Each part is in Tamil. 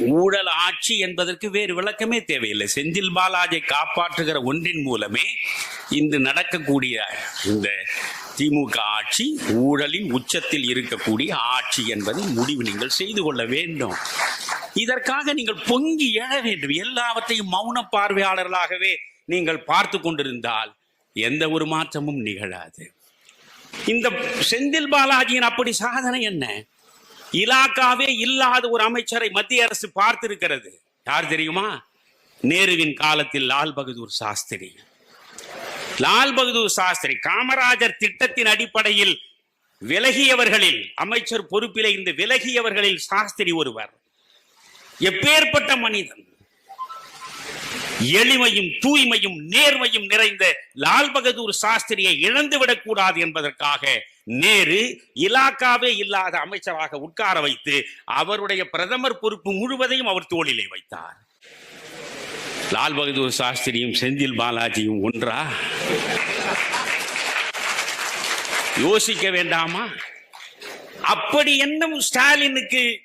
ஊழல் ஆட்சி என்பதற்கு வேறு விளக்கமே தேவையில்லை. செந்தில் பாலாஜை காப்பாற்றுகிற ஒன்றின் மூலமே இன்று நடக்கக்கூடிய இந்த திமுக ஆட்சி ஊழலின் உச்சத்தில் இருக்கக்கூடிய ஆட்சி என்பதை முடிவு நீங்கள் செய்து கொள்ள வேண்டும். இதற்காக நீங்கள் பொங்கி எழ வேண்டும். எல்லாவற்றையும் மௌன பார்வையாளர்களாகவே நீங்கள் பார்த்து கொண்டிருந்தால் எந்த ஒரு மாற்றமும் நிகழாது. இந்த செந்தில் பாலாஜியின் அப்படி சாதனை என்ன? இலாக்காவே இல்லாத ஒரு அமைச்சரை மத்திய அரசு பார்த்திருக்கிறது. யார் தெரியுமா? நேருவின் காலத்தில் லால் பகதூர் சாஸ்திரி. லால் பகதூர் சாஸ்திரி காமராஜர் திட்டத்தின் அடிப்படையில் விலகியவர்களில் அமைச்சர் பொறுப்பிலே இந்த விலகியவர்களில் சாஸ்திரி ஒருவர். எப்பேற்பட்ட மனிதன்? எளிமையும் தூய்மையும் நேர்மையும் நிறைந்த லால் பகதூர் சாஸ்திரியை இழந்துவிடக் கூடாது என்பதற்காக நேரு இலாக்காவே இல்லாத அமைச்சராக உட்கார வைத்து அவருடைய பிரதமர் பொறுப்பு முழுவதையும் அவர் தோளிலே வைத்தார். லால் பகதூர் சாஸ்திரியும் செந்தில் பாலாஜியும் ஒன்றா? யோசிக்க வேண்டாமா? அப்படி என்னும் ஸ்டாலினுக்கு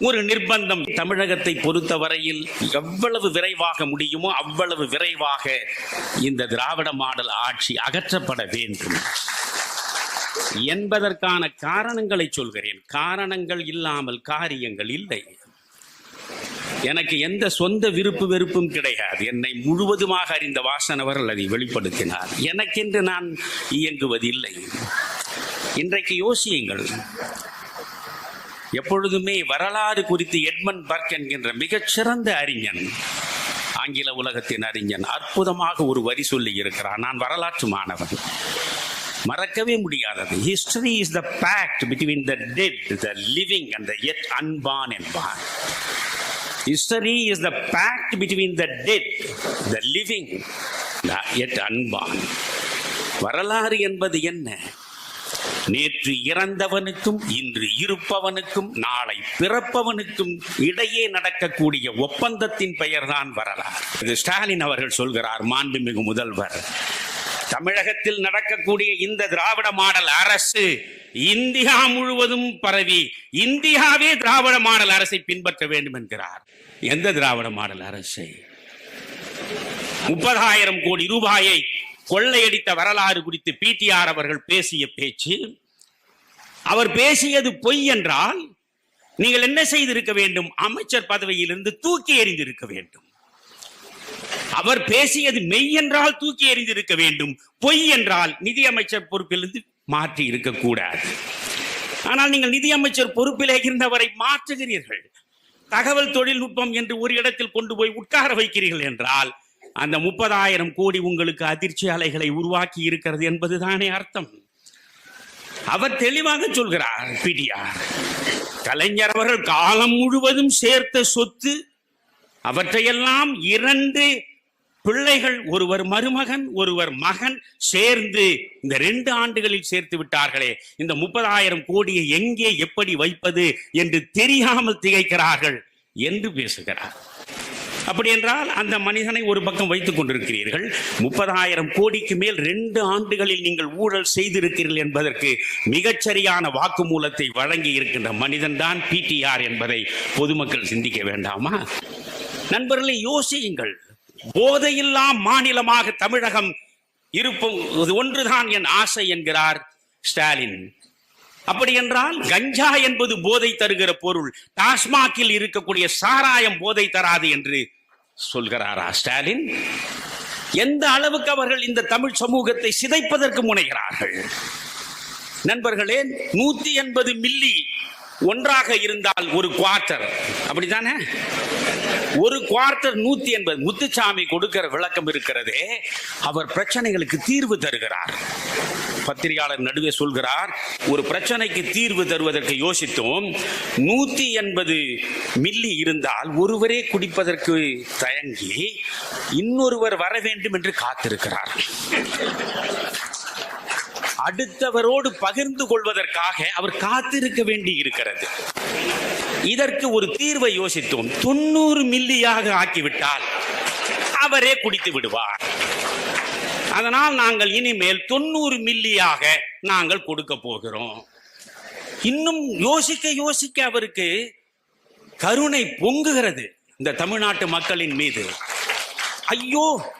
ஒரு நிர்பந்தம். தமிழகத்தை பொறுத்தவரையில் எவ்வளவு விரைவாக முடியுமோ அவ்வளவு விரைவாக இந்த திராவிட மாடல் ஆட்சி அகற்றப்பட வேண்டும். என்பதற்கான காரணங்களை சொல்கிறேன். காரணங்கள் இல்லாமல் காரியங்கள் இல்லை. எனக்கு எந்த சொந்த விருப்பு வெறுப்பும் கிடையாது. என்னை முழுவதுமாக அறிந்த வாசனவர்கள் அதை வெளிப்படுத்தினார். எனக்கென்று நான் இயங்குவதில்லை. இன்றைக்கு யோசியுங்கள். எப்பொழுதுமே வரலாறு குறித்து எட்மண்ட் பர்க் என்கின்ற மிகச்சிறந்த அறிஞன் ஆங்கில உலகத்தின் அறிஞன் அற்புதமாக ஒரு வரி சொல்லி இருக்கிறார் நான் வரலாற்று மாணவன். மறக்கவே முடியாதது. History is the pact between the dead the living and the Ed unborn என்பான். History is the pact between the dead the living the unborn வரலாறு என்பது என்ன? நேற்று இறந்தவனுக்கும் இன்று இருப்பவனுக்கும் நாளை பிறப்பவனுக்கும் இடையே நடக்கக்கூடிய ஒப்பந்தத்தின் பெயர்தான் வரலாறு. இது ஸ்டாலின் அவர்கள் சொல்கிறார் மாண்புமிகு முதல்வர். தமிழகத்தில் நடக்கக்கூடிய இந்த திராவிட மாடல் அரசு இந்தியா முழுவதும் பரவி இந்தியாவே திராவிட மாடல் அரசை பின்பற்ற வேண்டும் என்கிறார். எந்த திராவிட மாடல் அரசை? முப்பதாயிரம் கோடி ரூபாயை கொள்ளையடித்த வரலாறு குறித்து பிடிஆர் அவர்கள் பேசிய பேச்சு அவர் பேசியது பொய் என்றால் நீங்கள் என்ன செய்திருக்க வேண்டும்? அமைச்சர் பதவியிலிருந்து தூக்கி எறிந்திருக்க வேண்டும். அவர் பேசியது மெய் என்றால் தூக்கி எறிந்திருக்க வேண்டும். பொய் என்றால் நிதியமைச்சர் பொறுப்பிலிருந்து மாற்றி இருக்கக்கூடாது ஆனால் நீங்கள் நிதியமைச்சர் பொறுப்பிலே இருந்தவரை மாற்றுகிறீர்கள். தகவல் தொழில்நுட்பம் என்று ஒரு இடத்தில் கொண்டு போய் உட்கார வைக்கிறீர்கள் என்றால் அந்த முப்பதாயிரம் கோடி உங்களுக்கு அதிர்ச்சி அலைகளை உருவாக்கி இருக்கிறது என்பதுதானே அர்த்தம். அவர் தெளிவாக சொல்கிறார் பிடிஆர் கலைஞர் அவர்கள் காலம் முழுவதும் சேர்த்த சொத்து அவற்றையெல்லாம் இரண்டு பிள்ளைகள் ஒருவர் மருமகன் ஒருவர் மகன் சேர்ந்து இந்த ரெண்டு ஆண்டுகளில் சேர்த்து விட்டார்களே. இந்த முப்பதாயிரம் கோடியை எங்கே எப்படி வைப்பது என்று தெரியாமல் திகைக்கிறார்கள் என்று பேசுகிறார். அப்படி என்றால் அந்த மனிதனை ஒரு பக்கம் வைத்துக் கொண்டிருக்கிறீர்கள். முப்பதாயிரம் கோடிக்கு மேல் ரெண்டு ஆண்டுகளில் நீங்கள் ஊழல் செய்திருக்கிறீர்கள் என்பதற்கு மிகச்சரியான வாக்குமூலத்தை வழங்கி இருக்கின்ற மனிதன் தான் பிடிஆர் என்பதை பொதுமக்கள் சிந்திக்க வேண்டாமா? நண்பர்களை யோசியுங்கள். போதையில்லா மாநிலமாக தமிழகம் இருப்போம் இது ஒன்றுதான் என் ஆசை என்கிறார் ஸ்டாலின். அப்படி என்றால் கஞ்சா என்பது போதை தருகிற பொருள் டாஸ்மாகில் இருக்கக்கூடிய சாராயம் போதை தராது என்று சொல்கிறாரா ஸ்டாலின்? எந்த அளவுக்கு அவர்கள் இந்த தமிழ் சமூகத்தை சிதைப்பதற்கு முனைகிறார்கள்? நண்பர்களே நூத்தி எண்பது மில்லி ஒன்றாக இருந்தால் ஒரு குவார்ட்டர். அப்படித்தானே? ஒரு குவார்ட்டர் நூத்தி எண்பது முத்துச்சாமி கொடுக்கிற விளக்கம் இருக்கிறதே அவர் பிரச்சனைகளுக்கு தீர்வு தருகிறார். பத்திரிகையாளர் நடுவே சொல்கிறார் ஒரு பிரச்சனைக்கு தீர்வு தருவதற்கு யோசித்தோம் நூத்தி எண்பது மில்லி இருந்தால் ஒருவரே குடிப்பதற்கு தயங்கி இன்னொருவர் வர வேண்டும் என்று காத்திருக்கிறார். அடுத்தவரோடு பகிர்ந்து கொள்வதற்காக அவர் காத்திருக்க வேண்டி இருக்கிறது இதற்கு ஒரு தீர்வை யோசித்தோம். தொண்ணூறு மில்லியாக ஆக்கிவிட்டால் அவரே குடித்து விடுவார். அதனால் நாங்கள் இனிமேல் தொண்ணூறு மில்லியாக நாங்கள் கொடுக்க போகிறோம். இன்னும் யோசிக்க யோசிக்க அவருக்கு கருணை பொங்குகிறது இந்த தமிழ்நாட்டு மக்களின் மீது. ஐயோ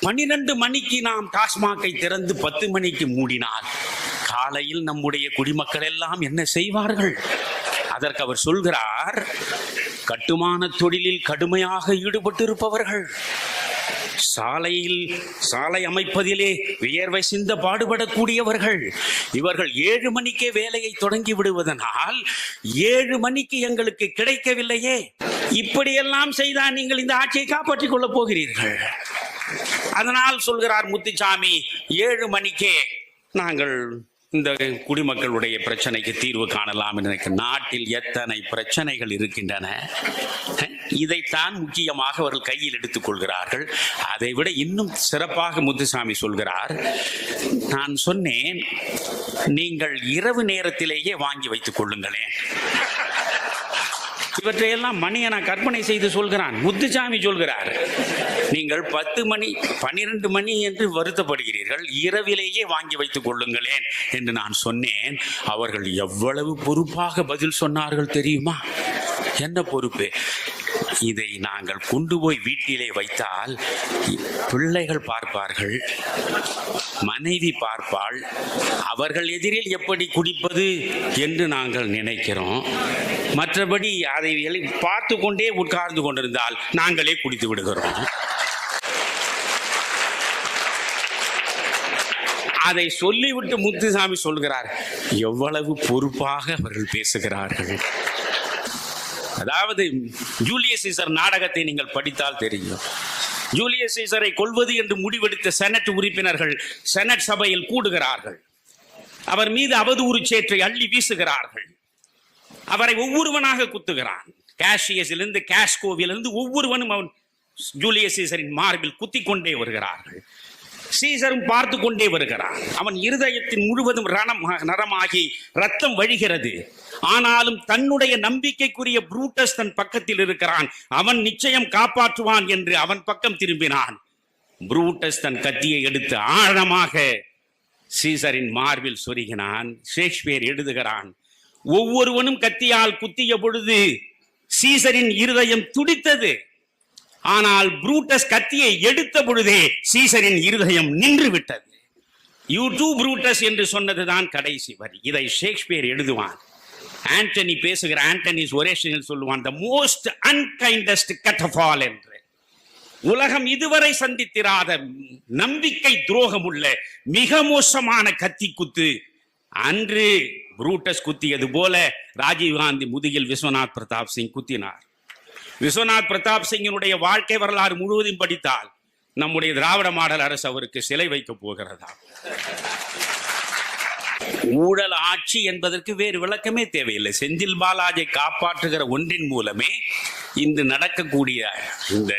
பன்னிரண்டு மணிக்கு நாம் டாஸ்மாகை திறந்து பத்து மணிக்கு மூடினால் காலையில் நம்முடைய குடிமக்கள் எல்லாம் என்ன செய்வார்கள்? அதற்கு அவர் சொல்கிறார் கட்டுமான தொழிலில் கடுமையாக ஈடுபட்டிருப்பவர்கள் சாலையில் சாலை அமைப்பதிலே வியர்வை சிந்த பாடுபடக்கூடியவர்கள் இவர்கள் ஏழு மணிக்கே வேலையை தொடங்கி விடுவதனால் ஏழு மணிக்கு எங்களுக்கு கிடைக்கவில்லையே. இப்படியெல்லாம் செய்தால் நீங்கள் இந்த ஆட்சியை காப்பாற்றிக் கொள்ளப் போகிறீர்கள். அதனால் சொல்கிறார் முத்துச்சாமி ஏழு மணிக்கே நாங்கள் இந்த குடிமக்களுடைய பிரச்சனைக்கு தீர்வு காணலாம் எனக்கு நாட்டில் எத்தனை பிரச்சனைகள் இருக்கின்றன இதைத்தான் முக்கியமாக அவர்கள் கையில் எடுத்துக் கொள்கிறார்கள். அதை விட இன்னும் சிறப்பாக முத்துசாமி சொல்கிறார் நான் சொன்னேன் நீங்கள் இரவு நேரத்திலேயே வாங்கி வைத்துக் கொள்ளுங்களேன். இவற்றையெல்லாம் மணியனா கற்பனை செய்து சொல்கிறான் முத்துசாமி சொல்கிறார். நீங்கள் பத்து மணி பன்னிரண்டு மணி என்று வருத்தப்படுகிறீர்கள். இரவிலேயே வாங்கி வைத்துக் கொள்ளுங்களேன் என்று நான் சொன்னேன். அவர்கள் எவ்வளவு பொறுப்பாக பதில் சொன்னார்கள் தெரியுமா? என்ன பொறுப்பு? இதை நாங்கள் கொண்டு போய் வீட்டிலே வைத்தால் பிள்ளைகள் பார்ப்பார்கள் மனைவி பார்ப்பாள் அவர்கள் எதிரில் எப்படி குடிப்பது என்று நாங்கள் நினைக்கிறோம். மற்றபடி அதை பார்த்து கொண்டே உட்கார்ந்து கொண்டிருந்தால் நாங்களே குடித்து விடுகிறோம். அதை சொல்லிவிட்டு முத்துசாமி சொல்கிறார் எவ்வளவு பொறுப்பாக அவர்கள் பேசுகிறார்கள்? அதாவது ஜூலியஸ் சீசர் நாடகத்தை நீங்கள் படித்தால் தெரியும். ஜூலியஸ் சீசரை கொல்வது என்று முடிவெடுத்த செனட் உறுப்பினர்கள் செனட் சபையில் கூடுகிறார்கள். அவர் மீது அவதூறு சேற்றை அள்ளி வீசுகிறார்கள். அவரை ஒவ்வொருவனாக குத்துகிறான். கேஷியஸிலிருந்து கேஷ்கோவிலிருந்து ஒவ்வொருவனும் அவன் ஜூலியஸ் சீசரின் மார்பில் குத்திக் கொண்டே வருகிறார்கள். சீசரும் பார்த்து கொண்டே வருகிறான். அவன் இருதயத்தின் முழுவதும் ரணம் நரமாகி ரத்தம் வழிகிறது. ஆனாலும் தன்னுடைய நம்பிக்கைக்குரிய புரூட்டஸ் தன் பக்கத்தில் இருக்கிறான். அவன் நிச்சயம் காப்பாற்றுவான் என்று அவன் பக்கம் திரும்பினான். புரூட்டஸ் தன் கத்தியை எடுத்து ஆழமாக சீசரின் மார்பில் சொருகினான். ஷேக்ஸ்பியர் எழுதுகிறான் ஒவ்வொருவனும் கத்தியால் குத்திய பொழுது சீசரின் இருதயம் துடித்தது. ஆனால் புரூட்டஸ் கத்தியை எடுத்த பொழுதே சீசரின் இருதயம் நின்று விட்டது யூ டூ புரூட்டஸ் என்று சொன்னதுதான் கடைசி வரி. இதை ஷேக்ஸ்பியர் எழுதுவான் ஆண்டனி பேசுகிற ஆண்டனிஸ் ஒரேஷனில் சொல்லுவான் the most unkindest cut of all என்று. உலகம் இதுவரை சந்தித்திராத நம்பிக்கை துரோகம் உள்ள மிக மோசமான கத்தி குத்து. அன்று புரூட்டஸ் குத்தியது போல ராஜீவ்காந்தி முதுகில் விஸ்வநாத் பிரதாப் சிங் குத்தினார். விஸ்வநாத் பிரதாப் சிங்கினுடைய வாழ்க்கை வரலாறு முழுவதும் படித்தால் நம்முடைய திராவிட மாடல் அரசு அவருக்கு சிலை வைக்க போகிறதா? ஊழல் ஆட்சி என்பதற்கு வேறு விளக்கமே தேவையில்லை. செந்தில் பாலாஜை காப்பாற்றுகிற ஒன்றின் மூலமே இன்று நடக்கக்கூடிய இந்த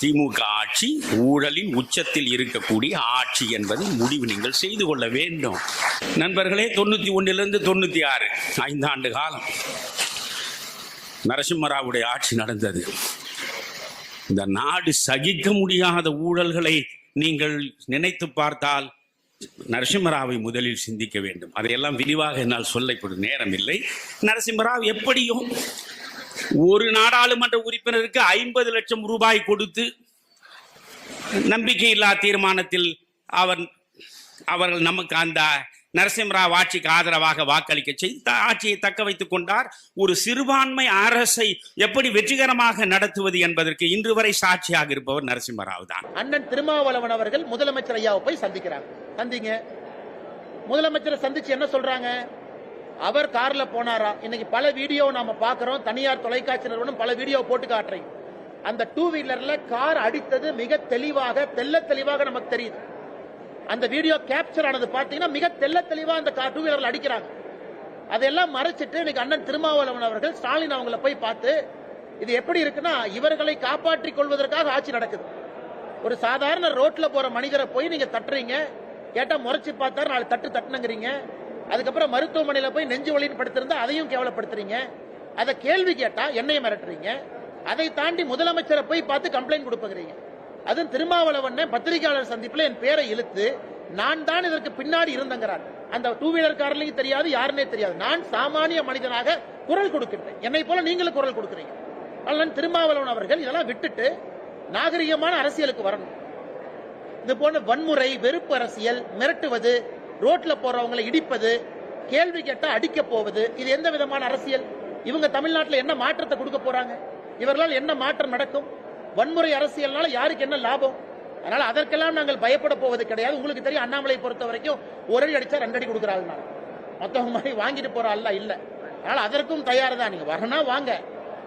திமுக ஆட்சி ஊழலின் உச்சத்தில் இருக்கக்கூடிய ஆட்சி என்பதை முடிவு நீங்கள் செய்து கொள்ள வேண்டும். நண்பர்களே தொண்ணூத்தி ஒன்னிலிருந்து தொண்ணூத்தி ஆறு ஐந்தாண்டு காலம். நரசிம்மராவுடைய ஆட்சி நடந்தது. இந்த நாடு சகிக்க முடியாத ஊழல்களை நீங்கள் நினைத்து பார்த்தால் நரசிம்மராவை முதலில் சிந்திக்க வேண்டும். அதையெல்லாம் விரிவாக என்னால் சொல்லப்படும் நேரம் இல்லை நரசிம்மராவ் எப்படியும் ஒரு நாடாளுமன்ற உறுப்பினருக்கு ஐம்பது லட்சம் ரூபாய் கொடுத்து நம்பிக்கையில்லா தீர்மானத்தில் அவர் அவர்கள் நமக்கு அந்த நரசிம்மராவ் ஆட்சிக்கு ஆதரவாக வாக்களிக்க செய்து ஆட்சியை தக்க வைத்துக் கொண்டார். ஒரு சிறுபான்மை அரசை எப்படி வெற்றிகரமாக நடத்துவது என்பதற்கு இன்று வரை சாட்சியாக இருப்பவர் நரசிம்மராவ் தான். அண்ணன் திருமாவளவன் அவர்கள் முதலமைச்சர் ஐயாவை போய் சந்திக்கிறாங்க சந்திங்க. முதலமைச்சரை சந்திச்சு என்ன சொல்றாங்க? அவர் கார்ல போனாரா? இன்னைக்கு பல வீடியோ நாம பாக்குறோம் தனியார் தொலைக்காட்சி நிறுவனம் பல வீடியோ போட்டு காட்டுறீங்க அந்த டூ வீலர்ல கார் அடித்தது மிக தெளிவாக தெள்ள தெளிவாக நமக்கு தெரியுது. அந்த வீடியோ கேப்சர் ஆனது பாத்தீங்கன்னா மிக தெள்ள தெளிவா அந்த டூ வீலர்ல அடிக்கிறாங்க. அதெல்லாம் மறைச்சிட்டு இன்னைக்கு அண்ணன் திருமாவளவன் அவர்கள் ஸ்டாலின் அவங்கள போய் பார்த்து இது எப்படி இருக்குன்னா இவர்களை காப்பாற்றிக் கொள்வதற்காக ஆட்சி நடக்குது. ஒரு சாதாரண ரோட்ல போற மனிதரை போய் நீங்க தட்டுறீங்க கேட்டா முறைச்சு பார்த்தா நாலு தட்டு தட்டுனுங்கிறீங்க. அதுக்கப்புறம் மருத்துவமனையில போய் நெஞ்சு வழின்னு படுத்திருந்தா அதையும் கேவலப்படுத்துறீங்க. அதை கேள்வி கேட்டா என்னைய மிரட்டுறீங்க. அதை தாண்டி முதலமைச்சரை போய் பார்த்து கம்ப்ளைண்ட் கொடுப்பீங்க அதுவும் திருமாவளவன் பத்திரிகையாளர் சந்திப்பில் என் பேரை இழுத்து நான் தான் இதற்கு பின்னாடி இருந்தங்கிறார். அந்த டூ வீலர் காரலையும் தெரியாது யாருன்னே தெரியாது. நான் சாமானிய மனிதனாக குரல் கொடுக்கின்றேன். என்னை போல நீங்களும் குரல் கொடுக்கிறீங்க. அதனால் திருமாவளவன் அவர்கள் இதெல்லாம் விட்டுட்டு நாகரிகமான அரசியலுக்கு வரணும். இது போன்ற வன்முறை வெறுப்பு அரசியல் மிரட்டுவது ரோட்ல போறவங்களை இடிப்பது கேள்வி கேட்டா அடிக்க போவது இது எந்த விதமான அரசியல்? இவங்க தமிழ்நாட்டில் என்ன மாற்றத்தை கொடுக்க போறாங்க? இவர்களால் என்ன மாற்றம் நடக்கும்? வன்முறை அரசியல்னால யாருக்கு என்ன லாபம்? அதனால அதற்கெல்லாம் நாங்கள் பயப்பட போவது கிடையாது. உங்களுக்கு தெரியும் அண்ணாமலை பொறுத்த வரைக்கும் ஒரு அடி அடிச்சா ரெண்டு அடி கொடுக்குறாள் நான் மத்தவங்க மாதிரி வாங்கிட்டு போற அல்ல இல்ல. அதனால அதற்கும் தயார் தான் நீங்க வரனா வாங்க.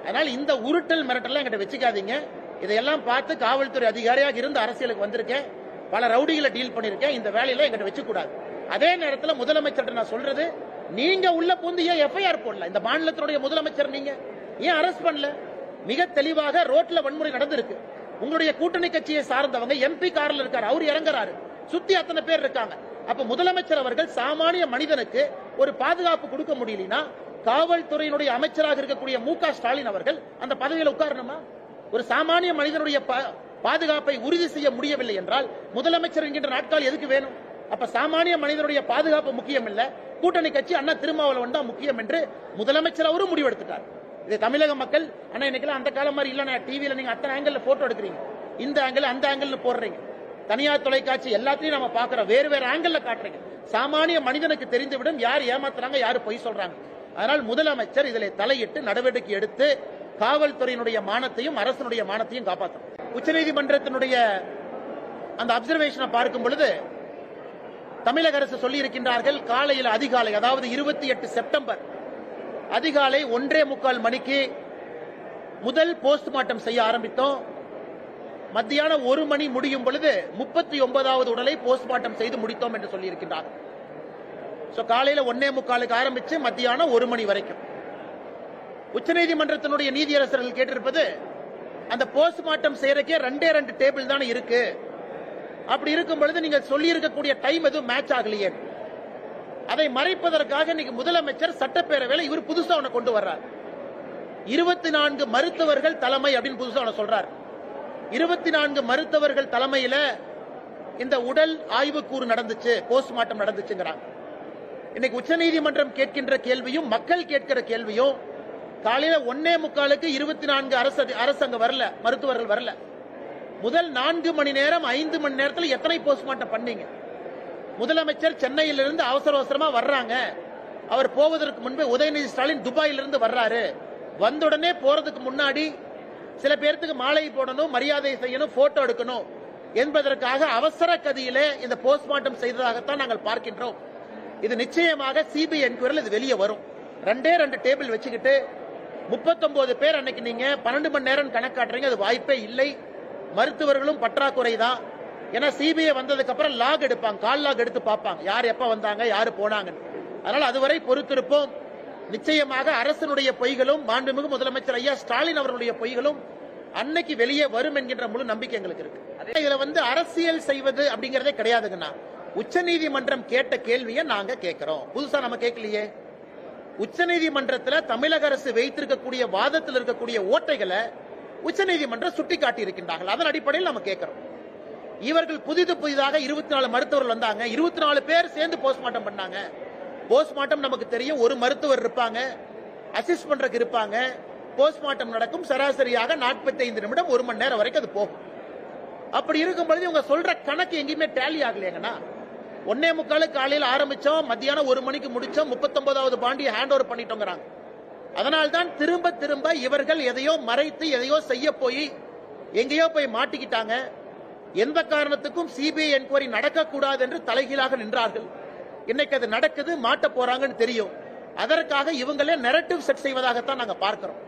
அதனால இந்த உருட்டல் மிரட்டல்லாம் எங்கிட்ட வச்சுக்காதீங்க. இதையெல்லாம் பார்த்து காவல்துறை அதிகாரியாக இருந்து அரசியலுக்கு வந்திருக்கேன். பல ரவுடிகளை டீல் பண்ணிருக்கேன். இந்த வேலையில எங்கிட்ட வச்சு கூடாது அதே நேரத்தில் முதலமைச்சர் நான் சொல்றது நீங்க உள்ள புந்து ஏன் எஃப்ஐஆர் போடல? இந்த மாநிலத்தினுடைய முதலமைச்சர் நீங்க. ஏன் அரெஸ்ட் பண்ணல? மிக தெளிவாக ரோட்ல வன்முறை நடந்திருக்கு. உங்களுடைய கூட்டணி கட்சியை சார்ந்தவங்க எம்பி கார்ல இருக்காரு அவர் இறங்குறாரு. சுத்தி அத்தனை பேர் இருக்காங்க. அப்ப முதலமைச்சர் அவர்கள் சாமானிய மனிதனுக்கு ஒரு பாதுகாப்பு கொடுக்க முடியலனா காவல்துறையினுடைய அமைச்சராக இருக்கக்கூடிய மு ஸ்டாலின் அவர்கள் அந்த பதவியில் உட்காரணுமா? ஒரு சாமானிய மனிதனுடைய பா- பாதுகாப்பை உறுதி செய்ய முடியவில்லை என்றால் முதலமைச்சர் என்கின்ற நாட்கால் எதுக்கு வேணும்? அப்ப சாமானிய மனிதனுடைய பாதுகாப்பு முக்கியம் இல்ல கூட்டணி கட்சி அண்ணா திருமாவளவன் தான் முக்கியம் என்று முதலமைச்சர் அவரும் முடிவெடுத்துட்டார். இது தமிழக மக்கள் ஆனா இன்னைக்கெல்லாம் அந்த காலம் மாதிரி இல்லைண்ணா டிவியில நீங்க அத்தனை ஆங்கிள் போட்டோ எடுக்கிறீங்க. இந்த ஆங்கிள் அந்த ஆங்கிள் போடுறீங்க. தனியார் தொலைக்காட்சி எல்லாத்தையும் நம்ம பார்க்கிறோம் வேறு வேறு ஆங்கிள் காட்டுறீங்க. சாமானிய மனிதனுக்கு தெரிந்துவிடும் யார் ஏமாத்துறாங்க யார் பொய் சொல்றாங்க. அதனால் முதலமைச்சர் இதில் தலையிட்டு நடவடிக்கை எடுத்து காவல்துறையினுடைய மானத்தையும் அரசனுடைய மானத்தையும் காப்பாற்றும் உச்சநீதிமன்றத்தினுடைய அந்த அப்சர்வேஷனை பார்க்கும் பொழுது தமிழக அரசு சொல்லி இருக்கின்றார்கள் காலையில் அதிகாலை அதாவது இருபத்தி எட்டு செப்டம்பர் அதிகாலை ஒன்றே முக்கால் மணிக்கு முதல் போஸ்ட்மார்ட்டம் செய்ய ஆரம்பித்தோம். மத்தியானம் ஒரு மணி முடியும் பொழுது முப்பத்தி ஒன்பதாவது உடலை போஸ்ட்மார்ட்டம் செய்து முடித்தோம் என்று சொல்லியிருக்கிறார் ஸோ காலையில் காலையில ஒன்னே முக்காலுக்கு ஆரம்பிச்சு மத்தியானம் ஒரு மணி வரைக்கும். உச்சநீதிமன்றத்தினுடைய நீதியரசர்கள் கேட்டிருப்பது அந்த போஸ்ட்மார்ட்டம் செய்யறக்கே ரெண்டே ரெண்டு டேபிள் தானே இருக்கு. அப்படி இருக்கும் பொழுது நீங்க சொல்லி இருக்கக்கூடிய டைம் எதுவும் மேட்ச் ஆகலையே. அதை மறைப்பதற்காக இன்னைக்கு முதலமைச்சர் சட்டப்பேரவையில் இவர் புதுசா அவனை கொண்டு வர்றார். இருபத்தி நான்கு மருத்துவர்கள் தலைமை அப்படின்னு புதுசா அவனை சொல்றார். இருபத்தி நான்கு மருத்துவர்கள் தலைமையில இந்த உடல் ஆய்வுக்கூறு நடந்துச்சு போஸ்ட்மார்ட்டம் நடந்துச்சுங்கிறாங்க. இன்னைக்கு உச்சநீதிமன்றம் கேட்கின்ற கேள்வியும் மக்கள் கேட்கிற கேள்வியும் காலையில ஒன்னே முக்காலுக்கு இருபத்தி நான்கு அரசு அரசு அங்க வரல மருத்துவர்கள் வரல. முதல் நான்கு மணி நேரம் ஐந்து மணி நேரத்தில் எத்தனை போஸ்ட்மார்ட்டம் பண்ணீங்க? முதலமைச்சர் சென்னையிலிருந்து அவசர அவசரமா வர்றாங்க. அவர் போவதற்கு முன்பே உதயநிதி ஸ்டாலின் துபாயிலிருந்து வர்றாரு. வந்தவுடனே போறதுக்கு முன்னாடி சில பேர்த்துக்கு மாலை போடணும் மரியாதை செய்யணும் போட்டோ எடுக்கணும் என்பதற்காக அவசர கதியிலே இந்த போஸ்ட்மார்ட்டம் செய்ததாகத்தான் நாங்கள் பார்க்கின்றோம். இது நிச்சயமாக சிபிஐ என்கொயரில் இது வெளியே வரும். ரெண்டே ரெண்டு டேபிள் வச்சுக்கிட்டு முப்பத்தொன்பது பேர் அன்னைக்கு நீங்க பன்னெண்டு மணி நேரம் கணக்காட்டுறீங்க அது வாய்ப்பே இல்லை. மருத்துவர்களும் பற்றாக்குறை தான் ஏன்னா சிபிஐ வந்ததுக்கு அப்புறம் லாக் எடுப்பாங்க. கால் லாக் எடுத்து பார்ப்பாங்க. யார் எப்ப வந்தாங்க யாரு போனாங்கன்னு. அதனால அதுவரை பொறுத்திருப்போம். நிச்சயமாக அரசனுடைய பொய்களும் மாண்புமிகு முதலமைச்சர் ஐயா ஸ்டாலின் அவர்களுடைய பொய்களும் அன்னைக்கு வெளியே வரும் என்கின்ற முழு நம்பிக்கை எங்களுக்கு இருக்கு. அதே இதுல வந்து அரசியல் செய்வது அப்படிங்கறதே கிடையாதுங்கண்ணா. உச்சநீதிமன்றம் கேட்ட கேள்வியை நாங்க கேட்கிறோம். புதுசா நம்ம கேட்கலையே. உச்சநீதிமன்றத்தில் தமிழக அரசு வைத்திருக்கக்கூடிய வாதத்தில் இருக்கக்கூடிய ஓட்டைகளை உச்சநீதிமன்றம் சுட்டிக்காட்டி இருக்கின்றார்கள் அதன் அடிப்படையில் நம்ம கேட்கிறோம். இவர்கள் புதிது புதிதாக இருபத்தி நாலு மருத்துவர்கள் வந்தாங்க. இருபத்தி நாலு பேர் சேர்ந்து போஸ்ட்மார்ட்டம் பண்ணாங்க. போஸ்ட்மார்ட்டம் நமக்கு தெரியும். ஒரு மருத்துவர் இருப்பாங்க. அசிஸ்ட் பண்றதுக்கு இருப்பாங்க. போஸ்ட்மார்ட்டம் நடக்கும். சராசரியாக 45 நிமிடம் ஒரு மணி நேரம் வரைக்கும் அது போகும். அப்படி இருக்கும் பொழுது இவங்க சொல்ற கணக்கு எங்கேயுமே டேலி ஆகலையாங்கண்ணா. ஒன்னே முக்காலு காலையில் ஆரம்பிச்சோம். மத்தியானம் ஒரு மணிக்கு முடிச்சோம். முப்பத்தொன்பதாவது பாண்டியை ஹேண்ட் ஓவர் பண்ணிட்டோங்கிறாங்க. அதனால்தான் திரும்ப திரும்ப இவர்கள் எதையோ மறைத்து எதையோ செய்ய போய் எங்கேயோ போய் மாட்டிக்கிட்டாங்க. எந்த காரணத்துக்கும் சிபிஐ என்கொயரி நடக்கக்கூடாது என்று தலைகீழாக நின்றார்கள். இன்னைக்கு அது நடக்குது மாட்ட போறாங்கன்னு தெரியும். அதற்காக இவங்களே நெரட்டிவ் செட் செய்வதாகத்தான் நாங்க பார்க்கிறோம்.